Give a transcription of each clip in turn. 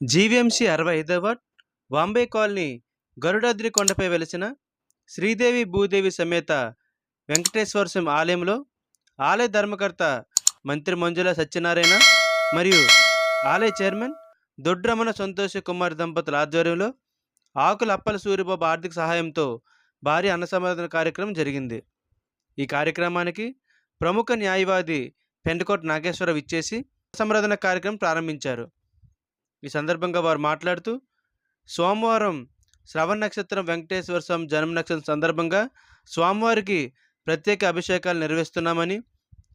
GVMC అరవై ఐదవ Bombay colony Garudadri కొండపై వెలిసిన శ్రీదేవి భూదేవి సమేత వెంకటేశ్వర స్వామి ఆలయంలో ఆలయ ధర్మకర్త మంత్రి మంజుల సత్యనారాయణ మరియు ఆలయ చైర్మన్ దొడ్రమణ సంతోష్ కుమార్ దంపతుల ఆధ్వర్యంలో ఆకుల అప్పల సూర్యబాబు ఆర్థిక సహాయంతో భారీ అన్నసమాధాన కార్యక్రమం జరిగింది. ఈ కార్యక్రమానికి ప్రముఖ న్యాయవాది పెండకోట నాగేశ్వరరావు ఇచ్చేసి సంరక్షణ కార్యక్రమం ప్రారంభించారు. ఈ సందర్భంగా వారు మాట్లాడుతూ సోమవారం శ్రవణ నక్షత్రం వెంకటేశ్వర స్వామి జన్మ నక్షత్రం సందర్భంగా స్వామివారికి ప్రత్యేక అభిషేకాలు నిర్వహిస్తున్నామని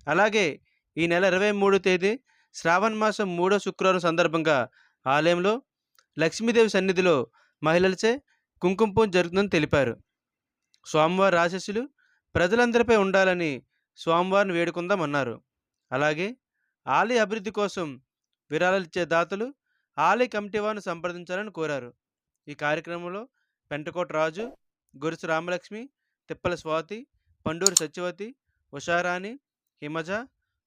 అలాగే ఈ నెల ఇరవై మూడో తేదీ శ్రావణ మాసం మూడో శుక్రవారం సందర్భంగా ఆలయంలో లక్ష్మీదేవి సన్నిధిలో మహిళలచే కుంకుమ పూజ జరుగుతుందని తెలిపారు. స్వామివారి ఆశీస్సులు ప్రజలందరిపై ఉండాలని స్వామివారిని వేడుకుందామన్నారు. అలాగే ఆలయ అభివృద్ధి కోసం విరాళాలు ఇచ్చే దాతలు ఆలయ కమిటీ వారిని సంప్రదించాలని కోరారు. ఈ కార్యక్రమంలో పెంటకోట రాజు గురుసు రామలక్ష్మి తిప్పల స్వాతి పండూరి సత్యవతి ఉషారాణి హిమజ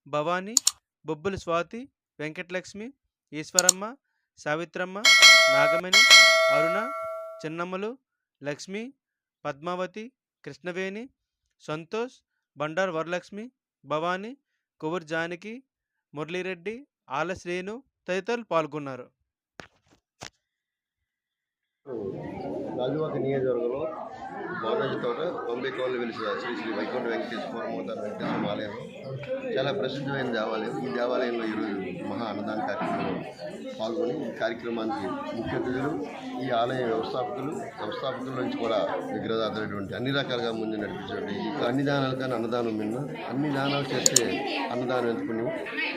భవాని బొబ్బుల స్వాతి వెంకటలక్ష్మి ఈశ్వరమ్మ సావిత్రమ్మ నాగమణి అరుణ చిన్నమ్మలు లక్ష్మి పద్మావతి కృష్ణవేణి సంతోష్ బండారు వరలక్ష్మి భవాని కొవ్వూరు జానకి మురళీరెడ్డి ఆలశ్రీను తదితరులు పాల్గొన్నారు. గాజువాక నియోజకవర్గంలో బాలాజీ తోట బొంబై కోళ్ళు వెలిసిన శ్రీ శ్రీ వైకుంఠ వెంకటేశ్వర మోతారు వెంకటేశ్వర ఆలయం. చాలా ప్రసిద్ధమైన దేవాలయం. ఈ దేవాలయంలో ఈరోజు మహా అన్నదాన కార్యక్రమంలో పాల్గొని ఈ కార్యక్రమానికి ముఖ్య అతిథులు ఈ ఆలయ వ్యవస్థాపకులు వ్యవస్థాపకుల నుంచి కూడా విగ్రహదాతలైనటువంటి అన్ని రకాలుగా ముందు నడిపించండి అన్ని దానాలు కానీ అన్నదానం మిన్న అన్ని దానాలు చేస్తే అన్నదానం ఎంత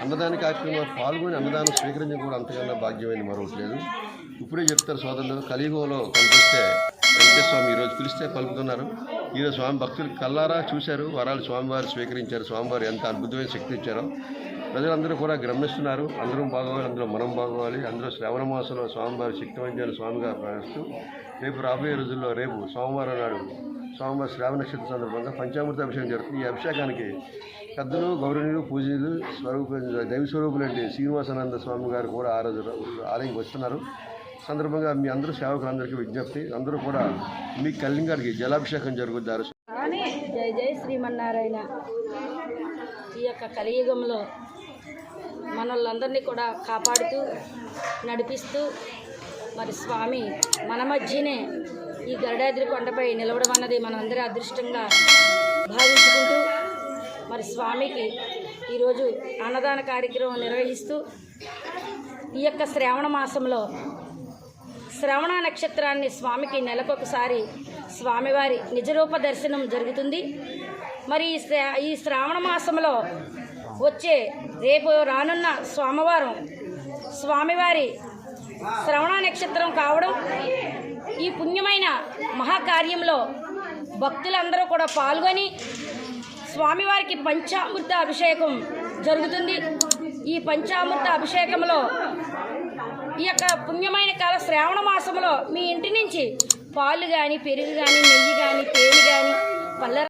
అన్నదాన కార్యక్రమంలో పాల్గొని అన్నదానం స్వీకరించడం కూడా అంతకన్నా భాగ్యమైన మరొకటి లేదు. ఇప్పుడే చెప్తారు సోదరులు కలియుగంలో కనిపిస్తే వెంకటేశ్వర స్వామి ఈరోజు పిలిస్తే పలుకుతున్నారు. ఈరోజు స్వామి భక్తులు కల్లారా చూశారు వరాలు స్వామివారు స్వీకరించారు. స్వామివారు ఎంత అద్భుతమైన శక్తి ఇచ్చారో ప్రజలందరూ కూడా గమనిస్తున్నారు అందరూ బాగోవాలి అందులో మనం బాగోవాలి అందులో శ్రవణ మాసంలో స్వామివారి శక్తివంతమైన స్వామిగా భావిస్తూ రేపు రాబోయే రోజుల్లో రేపు సోమవారం నాడు సోమవారం శ్రావణ నక్షత్ర సందర్భంగా పంచామృత అభిషేకం జరుగుతుంది. ఈ అభిషేకానికి పెద్దలు గౌరవనీయులు పూజలు స్వరూప దైవ స్వరూపులంటే శ్రీనివాసానంద స్వామి గారు కూడా ఆ రోజు ఆలయంకి వస్తున్నారు. సందర్భంగా మీ అందరూ సేవకులందరికీ విజ్ఞప్తి. అందరూ కూడా మీ కళ్యాణానికి జలాభిషేకం జరుగుతారు జై జై శ్రీమన్నారాయణ. ఈ యొక్క కలియుగంలో మనల్ని కూడా కాపాడుతూ నడిపిస్తూ మరి స్వామి మన మధ్యనే ఈ గరుడాద్రి కొండపై నిలవడం అన్నది మనందరి అదృష్టంగా భావించుకుంటూ మరి స్వామికి ఈరోజు అన్నదాన కార్యక్రమం నిర్వహిస్తూ ఈ యొక్క శ్రావణ మాసంలో శ్రవణ నక్షత్రాన్ని స్వామికి నెలకొకసారి స్వామివారి నిజరూప దర్శనం జరుగుతుంది. మరి ఈ శ్రా- ఈ శ్రావణ మాసంలో వచ్చే రేపు రానున్న సోమవారం స్వామివారి శ్రవణ నక్షత్రం కావడం ఈ పుణ్యమైన మహాకార్యంలో భక్తులందరూ కూడా పాల్గొని స్వామివారికి పంచామృత అభిషేకం జరుగుతుంది. ఈ పంచామృత అభిషేకంలో ఈ యొక్క పుణ్యమైన కాల శ్రావణ మాసంలో మీ ఇంటి నుంచి పాలు కానీ పెరుగు కానీ నెయ్యి కానీ తేనె కానీ పళ్ళ